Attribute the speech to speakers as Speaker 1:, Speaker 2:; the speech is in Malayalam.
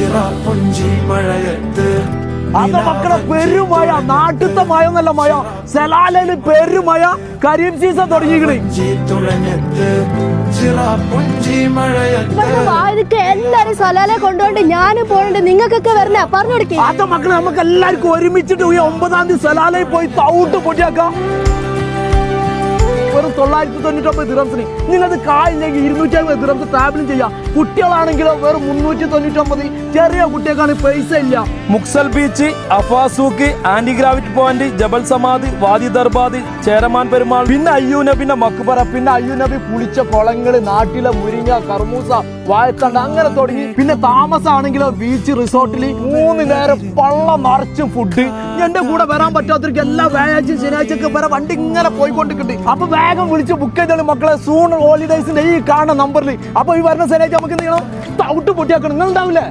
Speaker 1: ചിറപ്പുഞ്ചി മഴയത്ത്
Speaker 2: അത് മക്കളെ പെരുമഴ നാട്ടിത്തെ മഴ എന്നല്ല മഴ. സലാലയിൽ പെരുമഴ കരീം സീസൺ തുടങ്ങിക്കണ്
Speaker 3: വായനക്ക് എല്ലാരും സലാലെ കൊണ്ടുപോണ്ട് ഞാനും പോകണ്ട് നിങ്ങൾക്കൊക്കെ വരണ പറഞ്ഞു കൊടുക്കേ.
Speaker 2: അത് മക്കളെ നമുക്ക് എല്ലാവർക്കും ഒരുമിച്ചിട്ട് ഒമ്പതാം തീയതി സലാലയിൽ പോയി തൗട്ട് പൊട്ടിയാക്കാം. തൊള്ളായിരത്തി തൊണ്ണൂറ്റൊമ്പത് ദിറംസിന് നിങ്ങൾക്ക് കായില്ലെങ്കിൽ ഇരുന്നൂറ്റി അമ്പത് ദിറംസ് ട്രാവലിംഗ് ചെയ്യാം. കുട്ടികളാണെങ്കിലോ വെറും മുന്നൂറ്റി തൊണ്ണൂറ്റൊമ്പത് ചെറിയ കുട്ടികൾക്കാണ് പൈസ ഇല്ല.
Speaker 4: മുക്സൽ ബീച്ച് അഫാസൂക്ക് ആന്റി ഗ്രാവിറ്റ് പോയിന്റ് ജബൽ സമാധി വാദി ദർബാദ് ചേരമാൻ പെരുമാൾ.
Speaker 2: പിന്നെ അയ്യൂനബിന്റെ മക്കുപറ പിന്നെ അയ്യൂനബി പുളിച്ച കുളങ്ങൾ നാട്ടിലെ മുരിങ്ങ കർമൂസ വാഴത്തണ്ട് അങ്ങനെ തുടങ്ങി. പിന്നെ താമസമാണെങ്കിലോ ബീച്ച് റിസോർട്ടിൽ മൂന്ന് നേരം പള്ള നിറച്ച് ഫുഡ് എന്റെ കൂടെ വരാൻ പറ്റാത്തവർക്ക് എല്ലാ വ്യാഴാഴ്ച ശനിയാഴ്ച ഒക്കെ വരെ വണ്ടി ഇങ്ങനെ പോയിക്കൊണ്ടിരിക്കുന്നുണ്ട്. അപ്പൊ വേഗം വിളിച്ച് ബുക്ക് ചെയ്തോളൂ മക്കളെ. സൂൺ ഹോളിഡേസിന്റെ ഈ കാണുന്ന നമ്പറിൽ അപ്പൊ ഈ വരുന്ന ശനിയാഴ്ച നമുക്ക് ചെയ്യണം ഔട്ട് പൊട്ടിയാക്കണം. നിങ്ങൾ ഉണ്ടാവില്ലേ